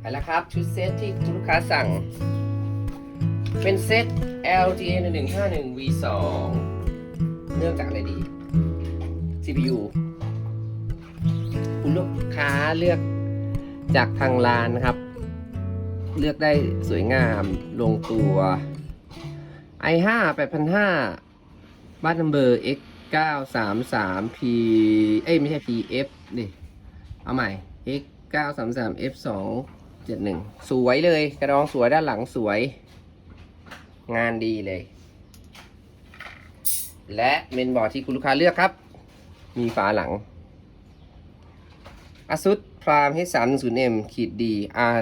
ไปแล้วครับ ชุดเซตที่ลูกค้าสั่ง เป็นเซต LGA 151 V2 เนื่องจากอะไรดี CPU คุณลูกค้าเลือกจากทางร้านนะครับ เลือกได้สวยงามลงตัว i5 8005บ้านนัมเบอร์ x 933 p เอ้ยไม่ใช่ pf ดิเอาใหม่ x 933 f 2 71สวยเลยกระดองสวยด้านหลังสวย งานดีเลย และเมนบอร์ดที่คุณลูกค้าเลือกครับ มีฝาหลัง ASUS Prime H310M ขีด D R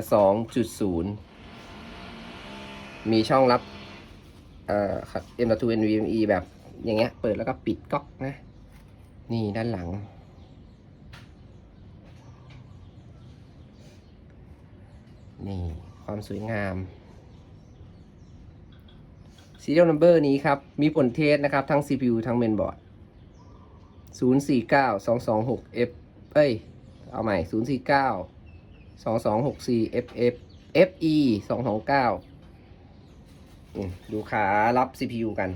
2.0 มีช่องรับเอ่อ M.2 NVMe แบบอย่างเงี้ย เปิดแล้วก็ปิดก๊อกนะ นี่ด้านหลัง นี่ความสวยงาม Serial Number นี้ครับ มีผลเทสนะครับ ทั้ง CPU ทั้ง Mainboard 049 226 F เอ้ย เอาใหม่ 049 2264 FF FE 229อืมดูขารับ CPU กัน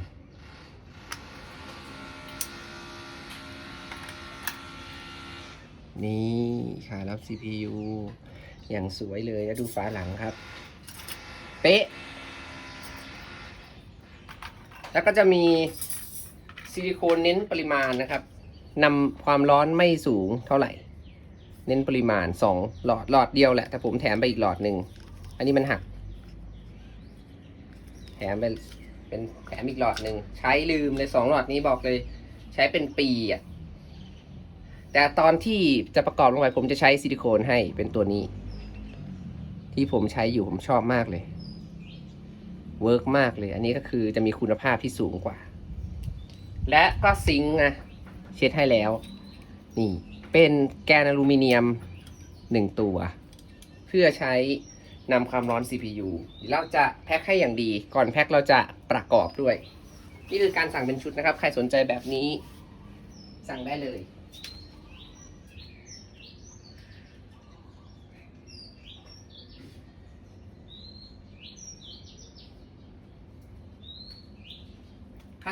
นี่ขารับ CPU อย่างสวยเลยแล้วดูฝาหลังครับ เป๊ะ แล้วก็จะมีซิลิโคนเน้นปริมาณนะครับนำความร้อนไม่สูงเท่าไหร่ เน้นปริมาณ2หลอดหลอดเดียวแหละ แต่ผมแถมไปอีกหลอดหนึ่ง อันนี้มันหัก แถมไปเป็นแถมอีกหลอดหนึ่ง ใช้ลืมเลยสองหลอดนี้บอกเลย ใช้เป็นปีอะแต่ตอนที่จะประกอบลงไปผมจะใช้ซิลิโคนให้เป็นตัวนี้ ที่ผมใช้อยู่ผมชอบมากเลย เวิร์กมากเลย อันนี้ก็คือจะมีคุณภาพที่สูงกว่า และก็ซิงค์นะเช็ดให้แล้ว นี่ เป็นแกนอลูมิเนียมหนึ่งตัว เพื่อใช้นำความร้อน CPU เราจะแพ็คให้อย่างดี ก่อนแพ็คเราจะประกอบด้วย นี่คือการสั่งเป็นชุดนะครับ ใครสนใจแบบนี้ สั่งได้เลย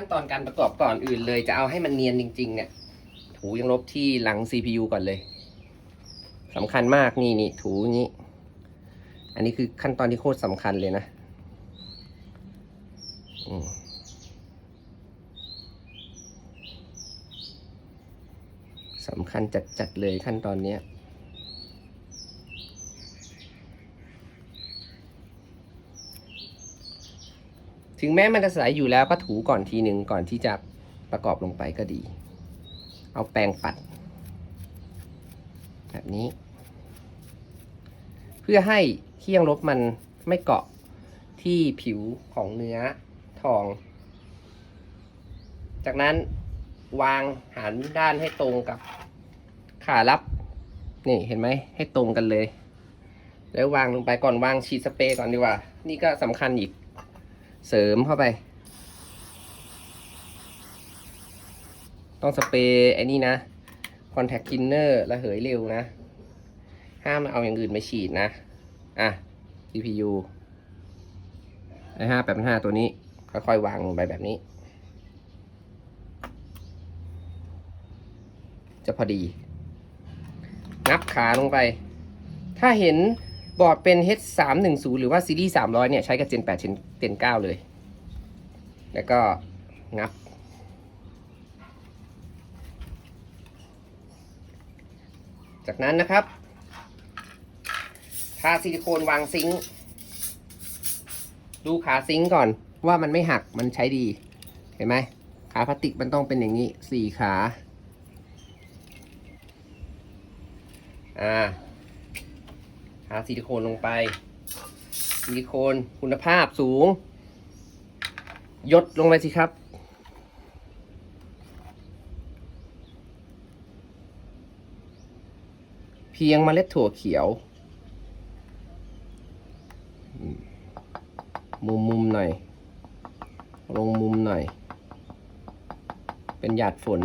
ขั้นตอนการประกอบก่อนอื่นเลย จะเอาให้มันเนียนจริง ๆ เนี่ย ถูยังลบที่หลัง CPU ก่อนเลยสำคัญมากนี่นี่ถูนี้ อันนี้คือขั้นตอนที่โคตรสำคัญเลยนะสำคัญจัดๆเลยขั้นตอนเนี้ย ถึงแม้มันจะใสอยู่แล้วก็ถูก่อนทีหนึ่งก่อนที่จะประกอบลงไปก็ดี เอาแปรงปัด แบบนี้ เพื่อให้เคี่ยงลบมันไม่เกาะที่ผิวของเนื้อทอง จากนั้นวางหันด้านให้ตรงกับขารับนี่เห็นไหมให้ตรงกันเลย แล้ววางลงไปก่อนวางฉีดสเปรย์ก่อนดีกว่า นี่ก็สำคัญอีก เสริมเข้าไป ต้องสเปรย์ไอ้นี่นะ contact cleaner ระเหยเร็วนะ ห้ามเอาอย่างอื่นไปฉีดนะ อะ CPU ไอ้ห้าแปดห้าตัวนี้ ค่อยๆ วางลงไปแบบนี้ จะพอดี นับขาลงไป ถ้าเห็นบอร์ดเป็น H310 หรือว่าซีรีส์300 เนี่ย ใช้กับ Gen 8 Gen Gen 9เลย แล้วก็งับ จากนั้นนะครับทาซิลิโคนวางซิงค์ดูขาซิงค์ก่อนว่ามันไม่หักมันใช้ดี เห็นไหมขาพลาสติกมันต้องเป็นอย่างนี้สี่ขาอ่าทาซิลิโคนลงไป ซิลิโคนคุณภาพสูง ยดลงไปสิครับ เพียงเมล็ดถั่วเขียว มุมมุมหน่อย ลงมุมหน่อย เป็นหยาดฝน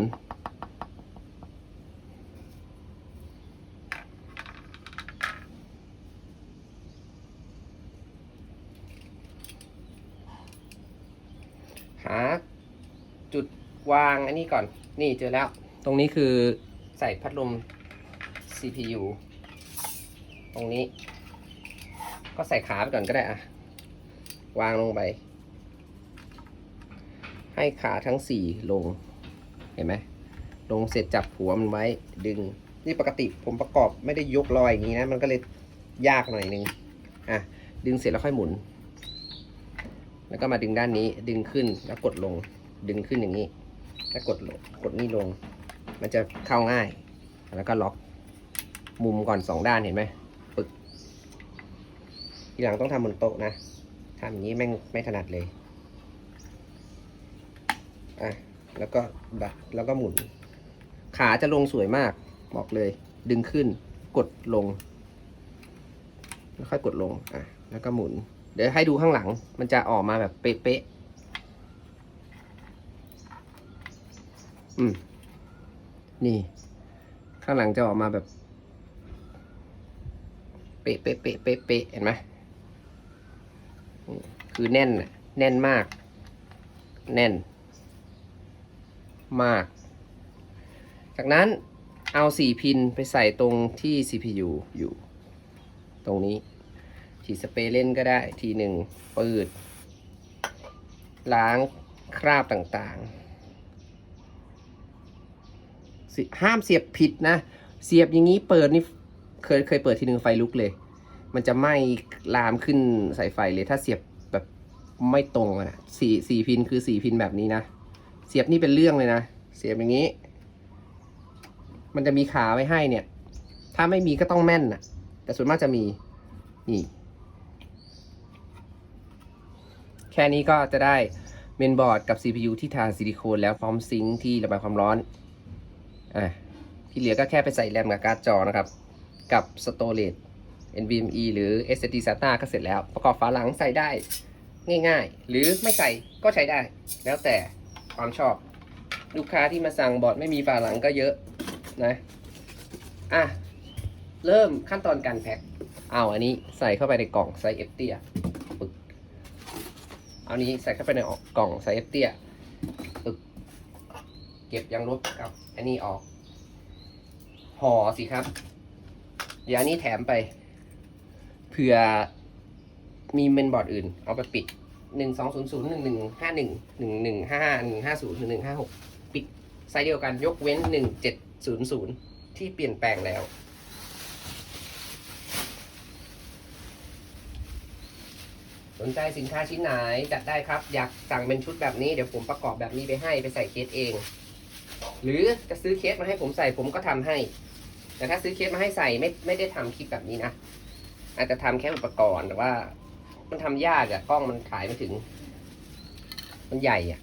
าจุด วางอันนี้ก่อน นี่เจอแล้ว ตรงนี้คือใส่พัดลม CPU ตรงนี้ ก็ใส่ขาไปก่อนก็ได้อะวางลงไป ให้ขาทั้งสี่ลง เห็นไหม ลงเสร็จจับหัวมันไว้ดึง นี่ปกติผมประกอบไม่ได้ยกลอยอย่างนี้นะ มันก็เลยยากหน่อยนึง อะ ดึงเสร็จแล้วค่อยหมุน แล้วก็มาดึงด้านนี้ ดึงขึ้นแล้วกดลง ดึงขึ้นอย่างนี้ แล้วกดกดนี่ลง มันจะเข้าง่าย แล้วก็ล็อกมุมก่อนสองด้านเห็นไหมปึก ทีหลังต้องทำบนโต๊ะนะทำอย่างนี้แม่งไม่ถนัดเลยอะแล้วก็บัดแล้วก็หมุน ขาจะลงสวยมาก บอกเลย ดึงขึ้น กดลง แล้วค่อยกดลง อะ แล้วก็หมุน เดี๋ยวให้ดูข้างหลัง มันจะออกมาแบบเป๊ะๆ อืม นี่ ข้างหลังจะออกมาแบบ เป๊ะเป๊ะเป๊ะเป๊ะเป๊ะเห็นไหมคือแน่นแน่นมาก แน่น มาก จากนั้นเอาสี่พินไปใส่ตรงที่ CPU อยู่ ตรงนี้ฉีดสเปรย์เล่นก็ได้ทีหนึ่งปืด ล้างคราบต่างๆ ห้ามเสียบผิดนะ เสียบอย่างนี้เปิดนี่เคยเคยเปิดทีหนึ่งไฟลุกเลย มันจะไหม้ลามขึ้นสายไฟเลยถ้าเสียบแบบไม่ตรงอะนะสี่สี่พินคือสี่พินแบบนี้นะ เสียบนี่เป็นเรื่องเลยนะ เสียบอย่างนี้ มันจะมีขาไว้ให้เนี่ย ถ้าไม่มีก็ต้องแม่นนะแต่ส่วนมากจะมีนี่แค่นี้ก็จะได้เมนบอร์ดกับ CPU ที่ทาซิลิโคนแล้วพร้อมซิงค์ที่ระบายความร้อน อะที่เหลือก็แค่ไปใส่แรมกับการ์ดจอนะครับ กับสโตร g e NVMe หรือ SSD SATA ก็เสร็จแล้ว ประกอบฝาหลังใส่ได้ง่ายๆ หรือไม่ใส่ก็ใช้ได้ แล้วแต่ความชอบ ลูกค้าที่มาสั่งบอร์ดไม่มีฝาหลังก็เยอะนะอะเริ่มขั้นตอนการแพ็คเอาอันนี้ใส่เข้าไปในกล่องไซส์เอฟเตียเอานี้ใส่เข้าไปในกล่องไซส์เอฟเตีย เก็บยางลบกับ อันนี้ออก ห่อสิครับ เดี๋ยวอันนี้แถมไปเผื่อมีเมนบอร์ดอื่น เอาไปปิดหนึ่งสองศูนย์ศูนย์หนึ่งหนึ่งห้าหนึ่งหนึ่งหนึ่งห้าหนึ่งห้าศูนย์หนึ่งหนึ่งห้าหกปิดไซส์เดียวกันยกเว้นหนึ่งเจ็ดศูนย์ศูนย์ที่เปลี่ยนแปลงแล้วสนใจสินค้าชิ้นไหนจัดได้ครับ อยากสั่งเป็นชุดแบบนี้เดี๋ยวผมประกอบแบบนี้ไปให้ไปใส่เคสเอง หรือจะซื้อเคสมาให้ผมใส่ผมก็ทำให้ แต่ถ้าซื้อเคสมาให้ใส่ไม่ไม่ได้ทำคลิปแบบนี้นะอาจจะทำแค่อุปกรณ์แต่ว่า มันทำยากอะกล้องมันถ่ายไม่ถึง มันใหญ่อะ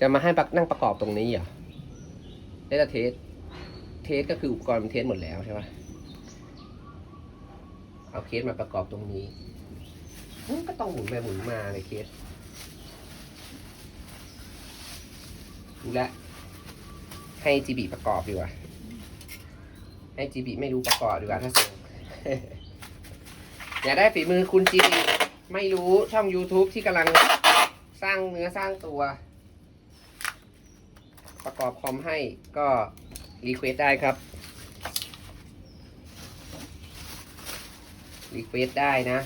จะมาให้ปักนั่งประกอบตรงนี้เหรอได้แต่เทสเทสก็คืออุปกรณ์มันเทสหมดแล้วใช่ปะเอาเคสมาประกอบตรงนี้มันก็ต้องหมุนไปหมุนมาเลยเคสดูแลว ให้จีบีประกอบดีกว่า ให้จีบีไม่รู้ประกอบดีกว่าถ้าส่งอยากได้ฝีมือคุณจีบีไม่รู้ช่อง YouTube ที่กำลังสร้างเนื้อสร้างตัว ประกอบคอมให้ก็รีเควสได้ครับรีเควสได้นะ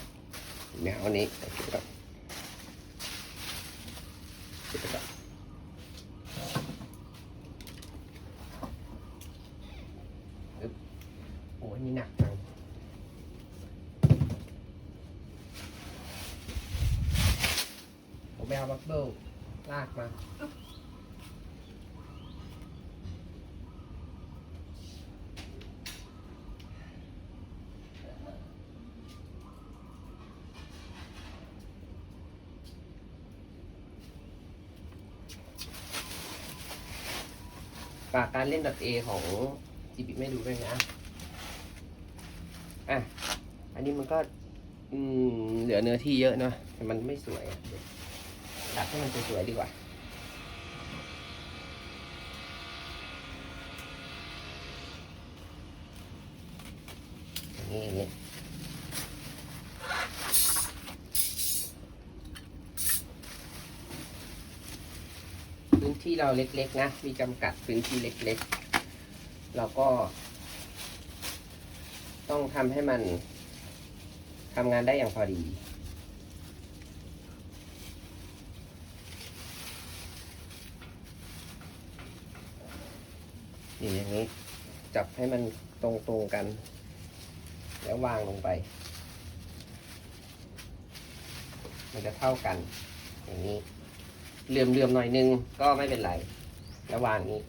เดี๋ยวเอาอันนี้เก็บไว้ก่อนเก็บไว้ก่อนอึ๊บโอ้ยนี่หนักจัง ผมไปเอาบับเบิ้ลลากมา ฝา การเล่นดัดเอของจีบิไม่ดูด้วยนะอะ อันนี้มันก็อืมเหลือเนื้อที่เยอะเนาะแต่มันไม่สวยดัดให้มันสวยๆดีกว่าอย่างนี้อย่างนี้ ที่เราเล็กๆนะ มีจำกัดพื้นที่เล็กๆ เราก็ ต้องทำให้มันทำงานได้อย่างพอดี อย่างนี้ จับให้มันตรงๆกัน แล้ววางลงไป มันจะเท่ากัน อย่างนี้ เหลื่อมๆหน่อยนึงก็ไม่เป็นไรแล้ววางนี้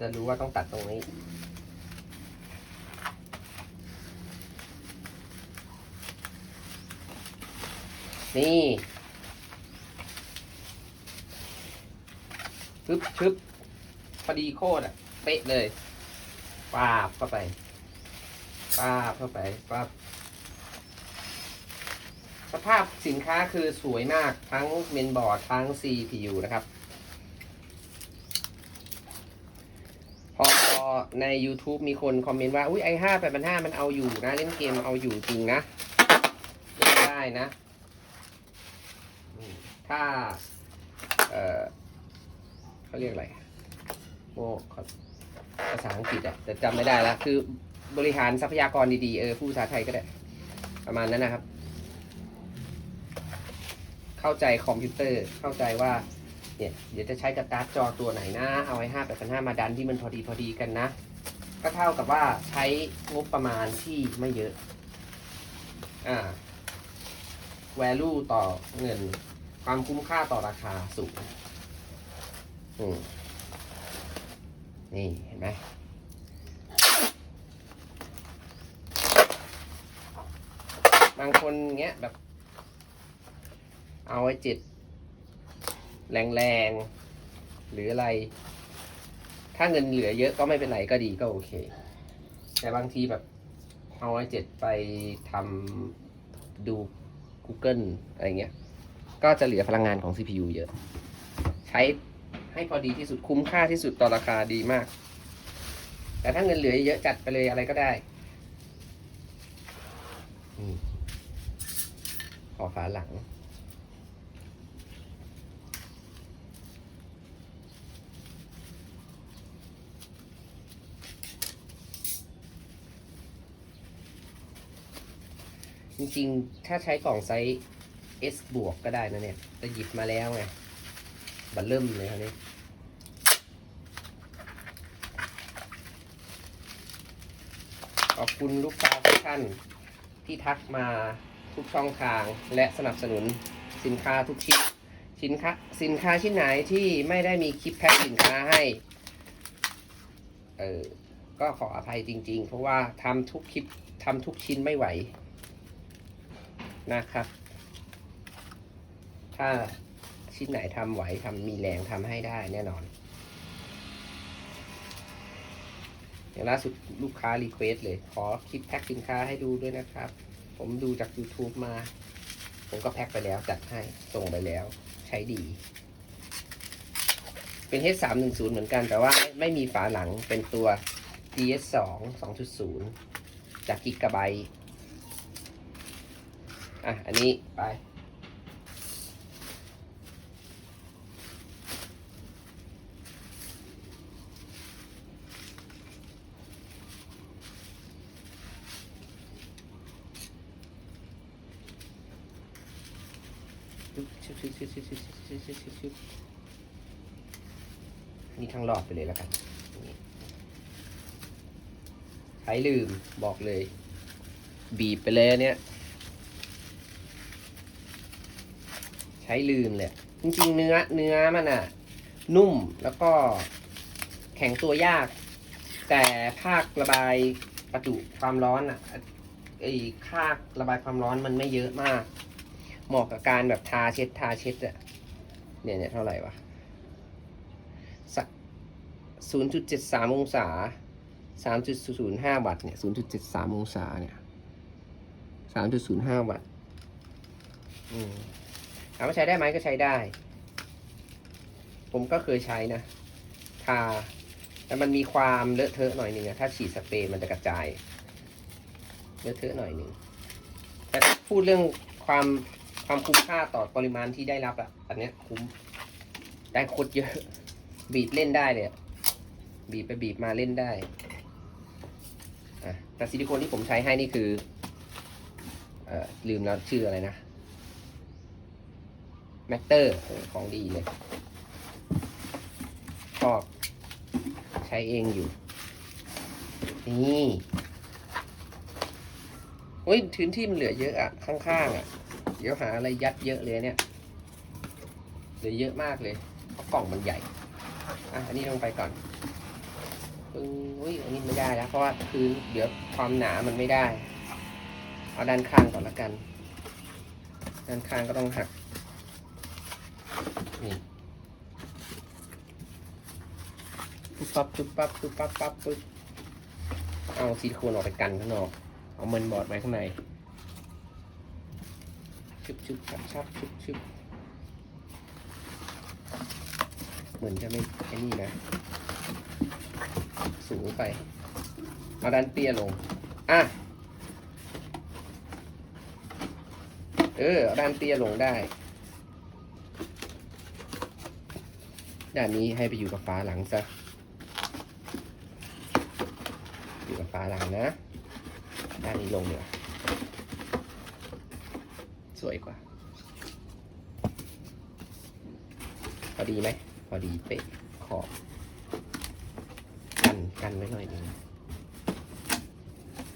จะรู้ว่าต้องตัดตรงนี้ นี่ชึบชึบพอดีโคตรอะ เป๊ะเลยปาบเข้าไปปาบเข้าไปปาบ สภาพสินค้าคือสวยมากทั้งเมนบอร์ดทั้ง CPU นะครับ พอใน YouTube มีคนคอมเมนต์ว่า อุ้ยไอห้าแปดพันห้ามันเอาอยู่นะ เล่นเกมเอาอยู่จริงนะเล่นได้นะ ถ้า เออเขาเรียกอะไรโมขอภาษาอังกฤษอะแต่จำไม่ได้แล้วคือบริหารทรัพยากรดีๆ เออ ผู้ภาษาไทยก็ได้ ประมาณนั้นนะครับ เข้าใจคอมพิวเตอร์ เข้าใจว่าเนี่ยเดี๋ยวจะใช้กับการ์ดจอตัวไหนนะ เอาไว้ห้าแปดพันห้ามาดันที่มันพอดีพอดีกันนะ ก็เท่ากับว่าใช้งบประมาณที่ไม่เยอะอ่า value ต่อเงิน ความคุ้มค่าต่อราคาสูงอืมนี่เห็นไหมบางคนเงี้ยแบบ เอาไว้จิต แรงๆ หรืออะไร ถ้าเงินเหลือเยอะก็ไม่เป็นไรก็ดีก็โอเค แต่บางทีแบบ เอาไว้จ็ดไปทำดู Google อะไรเงี้ย ก็จะเหลือพลังงานของ CPU เยอะ ใช้ให้พอดีที่สุดคุ้มค่าที่สุดต่อราคาดีมาก แต่ถ้าเงินเหลือเยอะจัดไปเลยอะไรก็ได้ขอฝาหลัง จริงๆ ถ้าใช้กล่องไซส์ S บวกก็ได้นะเนี่ย แต่หยิบมาแล้วไง บัลเริ่มเลยครับนี่ขอบคุณลูกค้าทุกท่านที่ทักมาทุกช่องทางและสนับสนุนสินค้าทุกชิ้น สินค้าสินค้าชิ้นไหนที่ไม่ได้มีคลิปแพ็คสินค้าให้ เออ ก็ขออภัยจริง ๆ เพราะว่าทำทุกคลิปทำทุกชิ้นไม่ไหว นะครับ ถ้าชิ้นไหนทำไหวทำมีแรงทำให้ได้แน่นอนอย่างล่าสุดลูกค้ารีเควสเลย ขอคลิปแพ็คสินค้าให้ดูด้วยนะครับ ผมดูจาก YouTube มา ผมก็แพ็คไปแล้วจัดให้ส่งไปแล้ว ใช้ดี เป็น H310 เหมือนกัน แต่ว่าไม่มีฝาหลังเป็นตัว DS2 2.0 จากกิกะไบต์ อะ อันนี้ไป นี่ทั้งรอบไปเลยแล้วกันนี่ใช้ลืมบอกเลย บีบไปเลยอันเนี่ย ใช้ลืมเลย จริงๆ เนื้อเนื้อมันอะนุ่มแล้วก็แข็งตัวยาก แต่ภาคระบายประจุความร้อนอะไอ้ค่าระบายความร้อนมันไม่เยอะมาก เหมาะกับการแบบทาเช็ดทาเช็ดอะเนี่ยเนี่ยเท่าไหร่วะสักศูนย์จุดเจ็ดสามองศาสามจุดศูนย์ห้าวัตต์เนี่ยศูนย์จุดเจ็ดสามองศาเนี่ยสามจุดศูนย์ห้าวัตต์อืมามว่าใช้ได้ไหมก็ใช้ได้ ผมก็เคยใช้นะ ทา แต่มันมีความเลอะเทอะหน่อยหนึ่งอะถ้าฉีดสเปรย์มันจะกระจาย เลอะเทอะหน่อยหนึ่งแต่พูดเรื่องความความคุ้มค่าต่อปริมาณที่ได้รับอะอันเนี้ยคุ้ม ได้โคตรเยอะ บีบเล่นได้เลยบีบไปบีบมาเล่นได้อะแต่ซิลิโคนที่ผมใช้ให้นี่คือเออลืมแล้วชื่ออะไรนะ แมตเตอร์ของดีเลยชอบใช้เองอยู่ นี่โอ้ยพื้นที่มันเหลือเยอะอะข้างๆอะเดี๋ยวหาอะไรยัดเยอะเลยเนี่ยเหลือเยอะมากเลยเพราะกล่องมันใหญ่อะอันนี้ลงไปก่อนอุ้ยอันนี้ไม่ได้แล้วเพราะว่าคือเดี๋ยวความหนามันไม่ได้ เอาด้านข้างก่อนละกัน ด้านข้างก็ต้องหัก นี่ปุ๊บปั๊บปุ๊บปั๊บปุ๊บปั๊บปั๊บปุ๊บเอาซิลิโคนออกไปกันข้างนอก เอาเมนบอร์ดไว้ข้างในชุบชุบชับชับชุบชุบเหมือนจะไม่ไอ้นี่นะ สูงไป เอาด้านเตี้ยลง อะ เออ เอาด้านเตี้ยลงได้ ด้านนี้ให้ไปอยู่กับฝาหลังซะ อยู่กับฝาหลังนะ ด้านนี้ลงเหนือสวยกว่า พอดีไหม พอดีเป๊ะขอบกันกันไว้หน่อยหนึง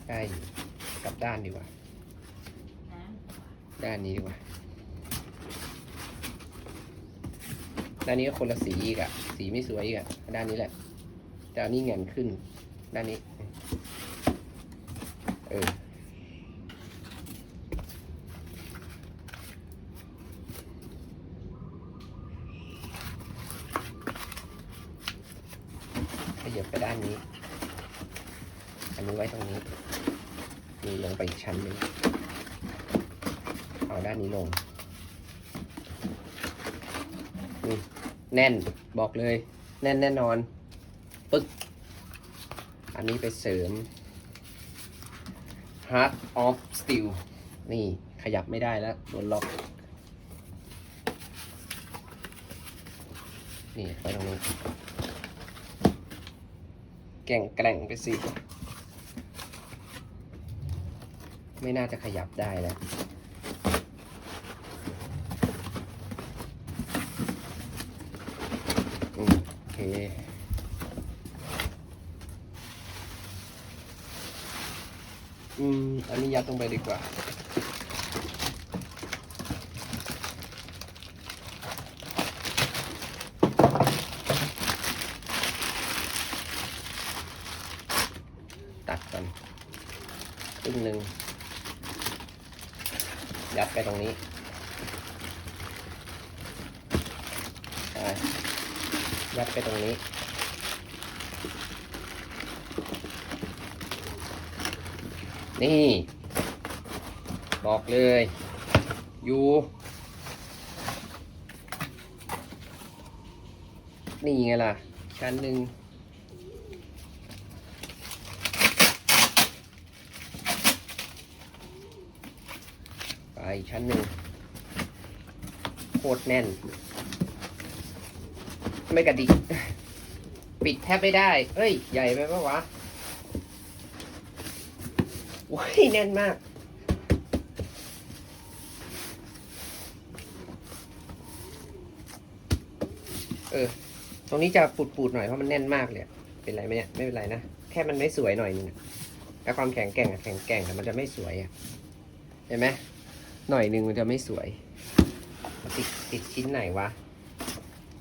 ได้อยู่กลับด้านดีกว่า ด้านนี้ดีกว่า ด้านนี้ก็คนละสีอีกอะสีไม่สวยอีกอะด้านนี้แหละแต่อันนี้เงียนขึ้น ด้านนี้ เออขยับไปด้านนี้ อันนี้ไว้ตรงนี้ มีลงไปอีกชั้นหนึ่งเอาด้านนี้ลง นี่ แน่นบอกเลย แน่นแน่นอนปึ๊กอันนี้ไปเสริม Heart of Steel นี่ขยับไม่ได้แล้วโดนล็อกนี่ไปตรงนี้ แก่งแกร่งไปสิ ไม่น่าจะขยับได้แล้ว อืมโอเค อืม อันนี้ยัดลงไปดีกว่า ตัดก่อนครึ่งหนึ่ง ยัดไปตรงนี้ยัดไปตรงนี้ นี่ บอกเลยอยู่นี่ไงล่ะชั้นหนึ่งไปชั้นหนึ่งโคตรแน่น ไม่กระดิก ปิดแทบไม่ได้ เอ้ย ใหญ่ไปปะวะว้าย แน่นมาก เออ ตรงนี้จะปูดๆหน่อยเพราะมันแน่นมากเลย เป็นไรไหมเนี่ย ไม่เป็นไรนะ แค่มันไม่สวยหน่อยนึงอะแต่ความแข็งแกร่งอะแข็งแกร่งแต่มันจะไม่สวยอะเห็นไหมหน่อยหนึ่งมันจะไม่สวย ติดติดชิ้นไหนวะ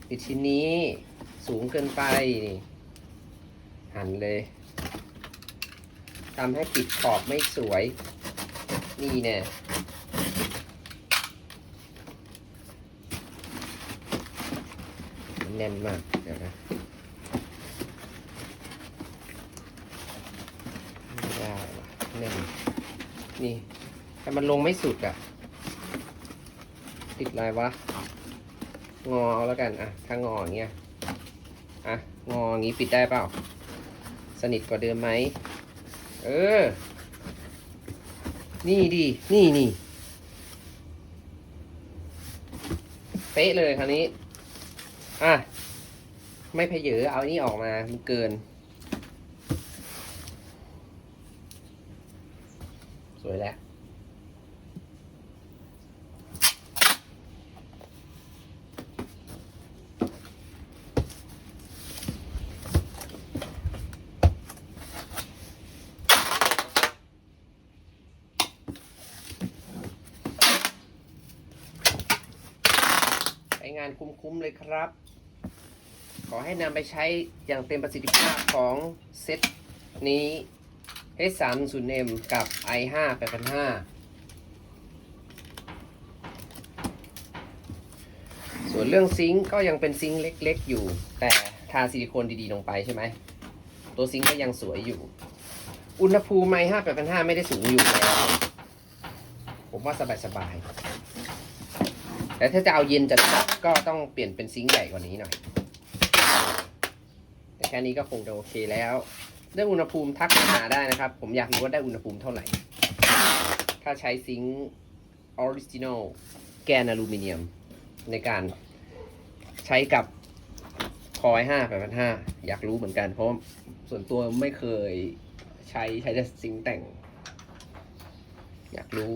ติดชิ้นนี้ สูงเกินไปนี่หันเลย ทำให้ปิดขอบไม่สวย นี่เนี่ยแน่นมากเดี๋ยวนะไม่ได้วะแน่นนี่แต่มันลงไม่สุดอะติดอะไรวะ งอเอาแล้วกัน อะ ถ้างออย่างเงี้ย อะ งออย่างงี้ปิดได้เปล่า สนิทกว่าเดิมไหม เออ นี่ดีนี่นี่เป๊ะเลยคราวนี้ อะ ไม่เพเยอเอาอันนี้ออกมา มันเกิน สวยแล้ว ใช้งานคุ้มๆเลยครับ ขอ ให้นำไปใช้อย่างเต็มประสิทธิภาพของเซตนี้ H30M กับ i5 8500 ส่วนเรื่องซิงค์ก็ยังเป็นซิงค์เล็กๆอยู่ แต่ทาซิลิโคนดีๆลงไปใช่ไหม ตัวซิงค์ก็ยังสวยอยู่ อุณหภูมิ i5 8 5 0ไม่ได้สูงอยู่แล้วผมว่าสบายๆแต่ถ้าจะเอาเย็นจัดๆก็ต้องเปลี่ยนเป็นซิงค์ใหญ่กว่านี้หน่อย ค่นี้ก็คงจะโอเคแล้ว เรื่องอุณหภูมิทักมาหาได้นะครับ ผมอยากรู้ว่าได้อุณหภูมิเท่าไหร่ ถ้าใช้ซิงค์ออริจินอลแกนอลูมิเนียม ในการใช้กับคอย5 8 5 0อยากรู้เหมือนกัน เพราะส่วนตัวไม่เคยใช้ใช้แต่ซิงแต่ง อยากรู้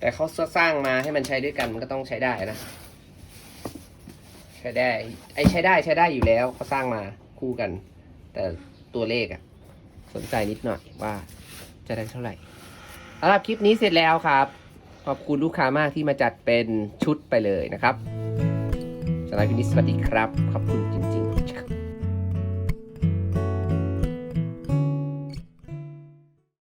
แต่เขาสร้างมาให้มันใช้ด้วยกันมันก็ต้องใช้ได้นะ ใช้ได้ ไอ้ใช้ได้ใช้ได้อยู่แล้วเขาสร้างมาคู่กัน แต่ตัวเลขอะสนใจนิดหน่อยว่าจะได้เท่าไหร่สำหรับคลิปนี้เสร็จแล้วครับ ขอบคุณลูกค้ามากที่มาจัดเป็นชุดไปเลยนะครับสำหรับคลิปนี้สวัสดีครับ ขอบคุณจริงๆ